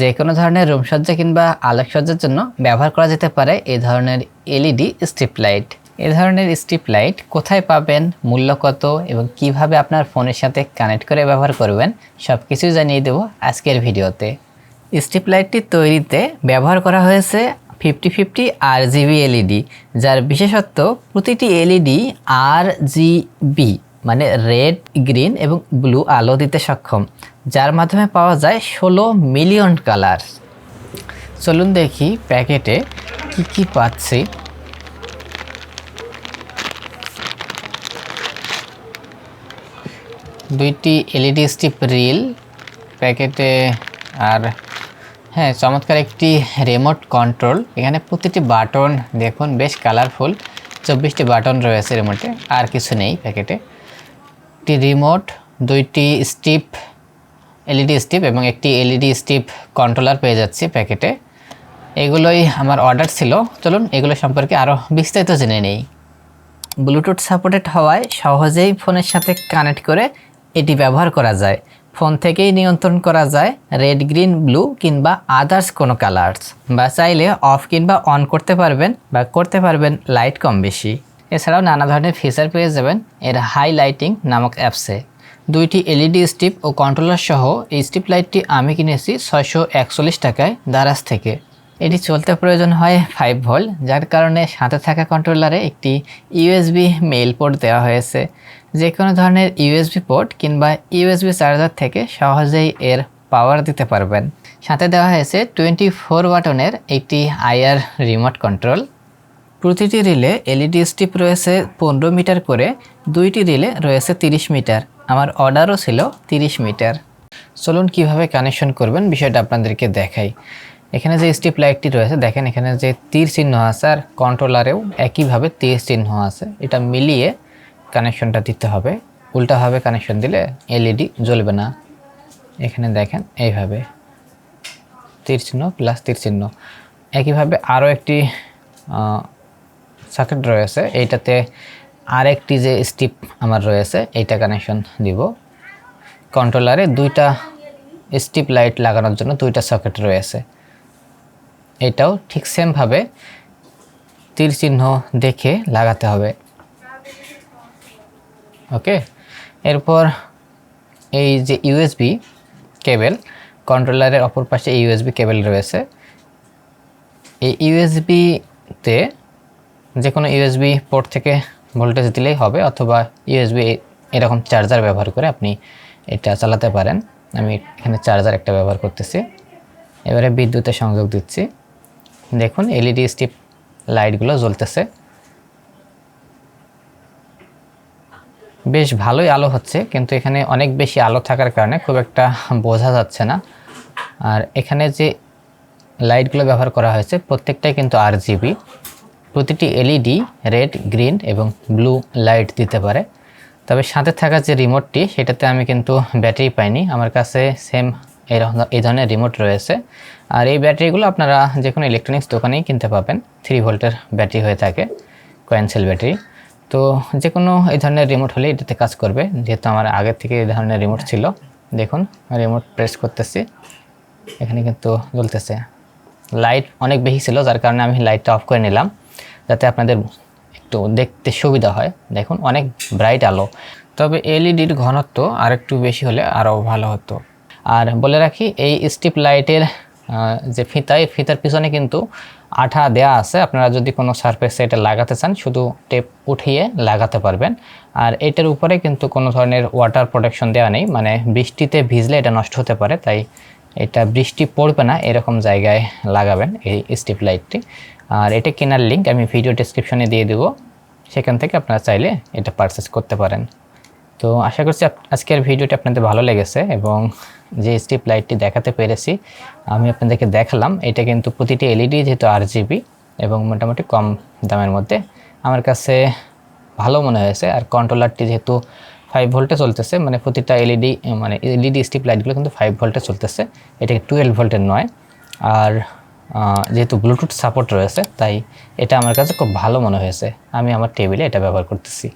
যে কোনো ধরনের রুমসজ্জা কিংবা আলোকসজ্জার জন্য ব্যবহার করা যেতে পারে এই ধরনের এলইডি স্ট্রিপ লাইট। এ ধরনের স্ট্রিপ লাইট কোথায় পাবেন, মূল্য কত এবং কীভাবে আপনার ফোনের সাথে কানেক্ট করে ব্যবহার করবেন সব কিছুই জানিয়ে দেবো আজকের ভিডিওতে। স্ট্রিপ লাইটটি তৈরিতে ব্যবহার করা হয়েছে fifty fifty R GB LED যার বিশেষত্ব প্রতিটি এলইডি আর জিবি মানে রেড, গ্রিন এবং ব্লু আলো দিতে সক্ষম, যার মাধ্যমে পাওয়া যায় ষোলো মিলিয়ন কালার। চলুন দেখি প্যাকেটে কি কি পাচ্ছি। দুইটি এলইডি স্টিপ রিল, প্যাকেটে আর হ্যাঁ চমৎকার একটি রিমোট কন্ট্রোল। এখানে প্রতিটি বাটন দেখুন, বেশ কালারফুল। চব্বিশটি বাটন রয়েছে রিমোটে, আর কিছু নেই প্যাকেটে। একটি রিমোট দুইটি স্টিপ এলইডি স্টিপ এবং একটি এলইডি স্টিপ কন্ট্রোলার পেয়ে যাচ্ছি প্যাকেটে এগুলোই আমার অর্ডার ছিল। চলুন এগুলো সম্পর্কে আরও বিস্তারিত জেনে নেই। ব্লুটুথ সাপোর্টেড হওয়ায় সহজেই ফোনের সাথে কানেক্ট করে এটি ব্যবহার করা যায়। ফোন থেকেই নিয়ন্ত্রণ করা যায় রেড গ্রিন ব্লু কিংবা আদার্স কোনো কালার্স বা চাইলে অফ কিংবা অন করতে পারবেন বা করতে পারবেন লাইট কম বেশি। এছাড়াও নানা ধরনের ফিচার পেয়ে যাবেন এর হাই লাইটিং নামক অ্যাপসে দুইটি এলইডি স্টিপ ও কন্ট্রোলার সহ এই স্টিপ লাইটটি আমি কিনেছি ছয়শো একচল্লিশ টাকায় দারাজ থেকে। এটি চলতে প্রয়োজন হয় ফাইভ ভোল্ট যার কারণে সাথে থাকা কন্ট্রোলারে একটি ইউএসবি মেইল পোর্ট দেওয়া হয়েছে। যে কোনো ধরনের ইউএসবি পোর্ট কিংবা ইউএসবি চার্জার থেকে সহজেই এর পাওয়ার দিতে পারবেন। সাথে দেওয়া হয়েছে টোয়েন্টি ফোর বাটনের একটি আইআর রিমোট কন্ট্রোল প্রতিটি রিলে এলইডি স্টিপ রয়েছে পনেরো মিটার করে, দুইটি রিলে রয়েছে তিরিশ মিটার। আমার অর্ডারও ছিল তিরিশ মিটার। চলুন কীভাবে কানেকশন করবেন বিষয়টা আপনাদেরকে দেখাই। এখানে যে স্টিপ লাইটটি রয়েছে, দেখেন এখানে যে তীর চিহ্ন আছে আর কন্ট্রোলারেও একইভাবে তীর চিহ্ন আছে। এটা মিলিয়ে কানেকশনটা দিতে হবে। উল্টাভাবে কানেকশন দিলে এলইডি জ্বলবে না। এখানে দেখেন এইভাবে। তীর চিহ্ন প্লাস তীর চিহ্ন। একইভাবে আরও একটি সার্কিট রয়েছে। এইটাতে আরেকটি যে স্টিপ আমার রয়েছে, এইটা কানেকশন দিব। কন্ট্রোলারে দুইটা স্টিপ লাইট লাগানোর জন্য দুইটা সকেট রয়েছে। এটাও ঠিক সেমভাবে তীর চিহ্ন দেখে লাগাতে হবে। ওকে? এরপর এই যে ইউএসবি কেবল কন্ট্রোলারের অপর পাশে ইউএসবি কেবল রয়েছে। এই ইউএসবিতে যে কোনো ইউএসবি পোর্ট থেকে ভোল্টেজ দিলেই হবে, অথবা ইউএসবি এরকম চার্জার ব্যবহার করে আপনি এটা চালাতে পারেন। আমি এখানে চার্জার একটা ব্যবহার করতেছি। এবারে বিদ্যুতের সংযোগ দিচ্ছি। দেখুন এলইডি স্টিপ লাইটগুলো জ্বলতেছে। বেশ ভালোই আলো হচ্ছে, কিন্তু এখানে অনেক বেশি আলো থাকার কারণে খুব একটা বোঝা যাচ্ছে না। আর এখানে যে লাইটগুলো ব্যবহার করা হয়েছে, প্রত্যেকটাই কিন্তু আর জিবি প্রতিটি এলইডি রেড গ্রিন এবং ব্লু লাইট দিতে পারে। তবে সাথে থাকা যে রিমোটটি সেটাতে আমি কিন্তু ব্যাটারি পাইনি। আমার কাছে সেম এই ধরনের রিমোট রয়েছে। আর এই ব্যাটারিগুলো আপনারা যে কোনো ইলেকট্রনিক্স দোকানেই কিনতে পাবেন। থ্রি ভোল্টের ব্যাটারি হয়ে থাকে কয়েনসেল ব্যাটারি তো যে কোনো এই ধরনের রিমোট হলে এটাতে কাজ করবে। যেহেতু আমার আগের থেকে এই ধরনের রিমোট ছিল। দেখুন রিমোট প্রেস করতেছি। এখানে কিন্তু জ্বলতেছে। লাইট অনেক বেশি ছিল, যার কারণে আমি লাইটটা অফ করে নিলাম। যাতে আপনাদের একটু দেখতে সুবিধা হয়। দেখুন, অনেক ব্রাইট আলো। তবে এলইডির ঘনত্ব আর একটু বেশি হলে আরও ভালো হতো। আর বলে রাখি, এই স্টিপ লাইটের যে ফিতা, এই ফিতার পিছনে কিন্তু আঠা দেয়া আছে। আপনারা যদি কোনো সারফেসে এটা লাগাতে চান, শুধু টেপ উঠিয়ে লাগাতে পারবেন। আর এটার উপরে কিন্তু কোনো ধরনের ওয়াটার প্রোটেকশন দেওয়া নেই। মানে বৃষ্টিতে ভিজলে এটা নষ্ট হতে পারে, তাই এটা বৃষ্টি পড়বে না, এরকম জায়গায় লাগাবেন এই স্টিপ লাইটটি আর এটা কেনার লিঙ্ক আমি ভিডিও ডিসক্রিপশনে দিয়ে দেবো। সেখান থেকে আপনারা চাইলে এটা পারচেস করতে পারেন। তো আশা করছি আজকের ভিডিওটি আপনাদের ভালো লেগেছে এবং যে স্ট্রিপ লাইটটি দেখাতে পেরেছি, আমি আপনাদেরকে দেখালাম। এটা কিন্তু প্রতিটি এলইডি যেহেতু আর জিবি এবং মোটামুটি কম দামের মধ্যে। আমার কাছে ভালো মনে হয়েছে। আর কন্ট্রোলারটি যেহেতু ফাইভ ভোল্টে চলতেছে মানে প্রতিটা এলইডি মানে এলইডি স্ট্রিপ লাইটগুলো কিন্তু ফাইভ ভোল্টে চলতেছে। এটা টুয়েলভ ভোল্টের নয়। আর যেহেতু ব্লুটুথ সাপোর্ট রয়েছে, তাই এটা আমার কাছে খুব ভালো মনে হয়েছে। আমি আমার টেবিলে এটা ব্যবহার করতেছি।